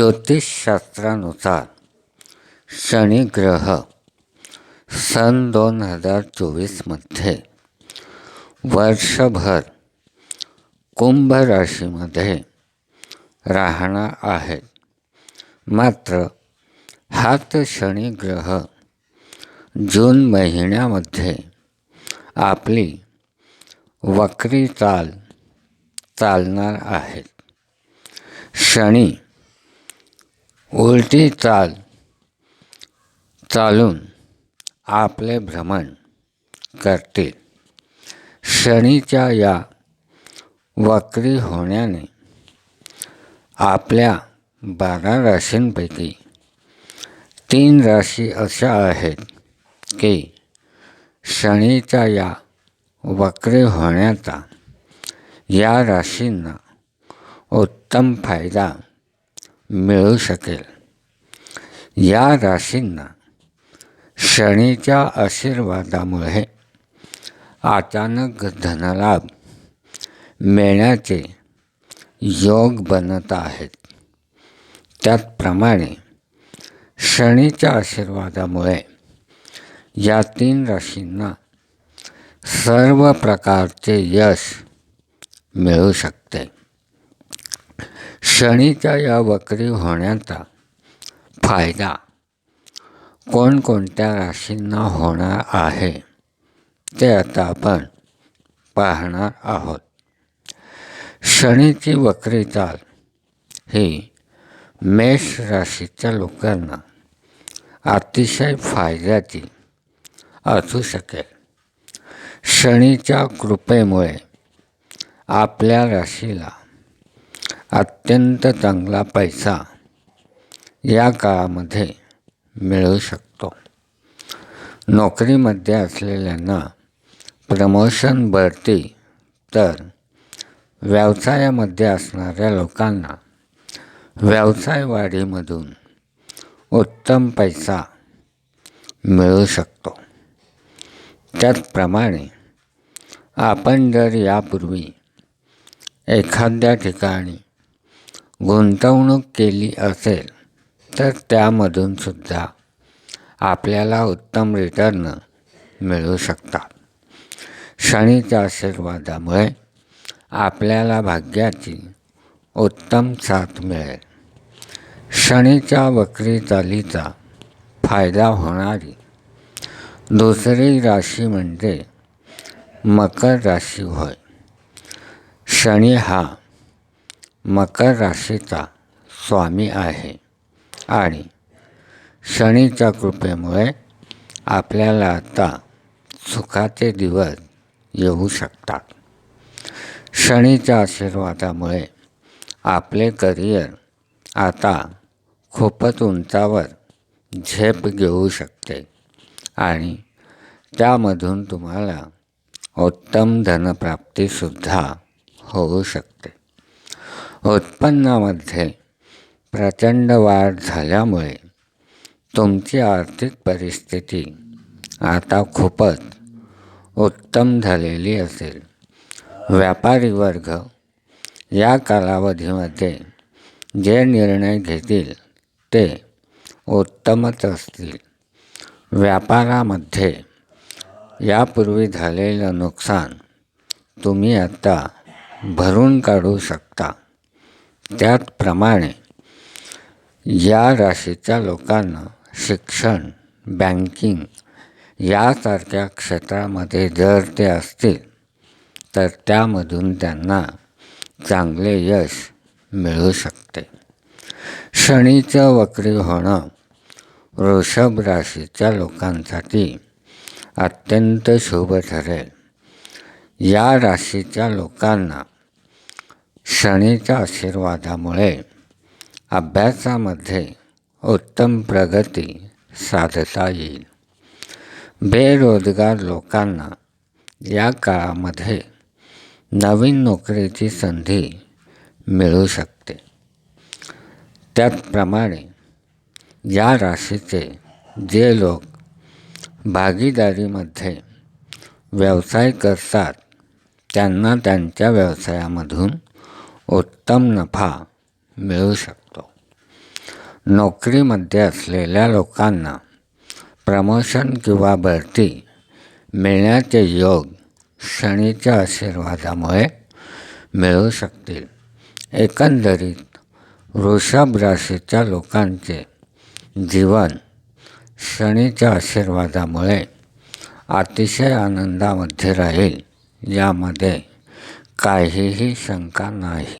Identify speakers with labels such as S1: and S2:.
S1: ज्योतिषशास्त्रानुसार शनिग्रह सन दोन हजार चोवीसमध्ये वर्षभर कुंभ राशीमध्ये राहणार आहेत मात्र हाच शनिग्रह जून महिन्यामध्ये आपली वक्री चाल चालणार आहेत शनी उलटी चाल चालून आपले भ्रमण करतील. शनीच्या या वक्री होण्याने आपल्या बारा राशींपैकी तीन राशी अशा आहेत की शनीच्या या वक्री होण्याचा या राशींना उत्तम फायदा मिळू शकेल. या राशींना शनीच्या आशीर्वादामुळे अचानक धनलाभ मिळण्याचे योग बनत आहेत. त्याचप्रमाणे शनीच्या आशीर्वादामुळे या तीन राशींना सर्व प्रकारचे यश मिळू शकते. शनीच्या या वक्री होण्याचा फायदा कोणकोणत्या राशींना होणार आहे ते आता आपण पाहणार आहोत. शनीची वक्री चाल ही मेष राशीच्या लोकांना अतिशय फायद्याची असू शकेल. शनीच्या कृपेमुळे आपल्या राशीला अत्यंत चांगला पैसा या काळामध्ये मिळू शकतो. नोकरीमध्ये असलेल्यांना प्रमोशन बढती तर व्यवसायामध्ये असणाऱ्या लोकांना व्यवसाय वाढीमधून उत्तम पैसा मिळू शकतो. त्याचप्रमाणे आपण जर यापूर्वी एखाद्या ठिकाणी गुंतवणूक केली असेल तर त्यामधून सुद्धा आपल्याला उत्तम रिटर्न मिळू शकतात. शनीच्या आशीर्वादामुळे आपल्याला भाग्याची उत्तम साथ मिळेल. शनीच्या वक्री चालीचा फायदा होणारी दुसरी राशी म्हणजे मकर राशी होय. शनी हा मकर राशीचा स्वामी आहे. आणि शनीच्या कृपेमुळे आपल्याला आता सुखाचे दिवस येऊ शकतात. शनीच्या आशीर्वादामुळे आपले करिअर आता खूपच उंचावर झेप घेऊ शकते. आणि त्यामधून तुम्हाला उत्तम धनप्राप्तीसुद्धा होऊ शकते. उत्पन्नामध्ये प्रचंड वाढ झाल्यामुळे तुमची आर्थिक परिस्थिती आता खूपच उत्तम झालेली असेल. व्यापारी वर्ग या कालावधीमध्ये जे निर्णय घेतील ते उत्तमच असतील. व्यापारामध्ये यापूर्वी झालेलं नुकसान तुम्ही आता भरून काढू शकता. त्याचप्रमाणे या राशीच्या लोकांना शिक्षण बँकिंग यासारख्या क्षेत्रामध्ये जर ते असतील तर त्यामधून त्यांना चांगले यश मिळू शकते. शनीचं वक्री होणं वृषभ राशीच्या लोकांसाठी अत्यंत शुभ ठरेल. या राशीच्या लोकांना शनीच्या आशीर्वादामुळे अभ्यासामध्ये उत्तम प्रगती साधता येईल. बेरोजगार लोकांना या काळामध्ये नवीन नोकरीची संधी मिळू शकते. त्याचप्रमाणे या राशीचे जे लोक भागीदारीमध्ये व्यवसाय करतात त्यांना त्यांच्या व्यवसायामधून उत्तम नफा मिळू शकतो. नोकरीमध्ये असलेल्या लोकांना प्रमोशन किंवा बढती मिळण्याचे योग शनीच्या आशीर्वादामुळे मिळू शकतील. एकंदरीत वृषभ राशीच्या लोकांचे जीवन शनीच्या आशीर्वादामुळे अतिशय आनंदामध्ये राहील यामध्ये काहीही शंका नाही.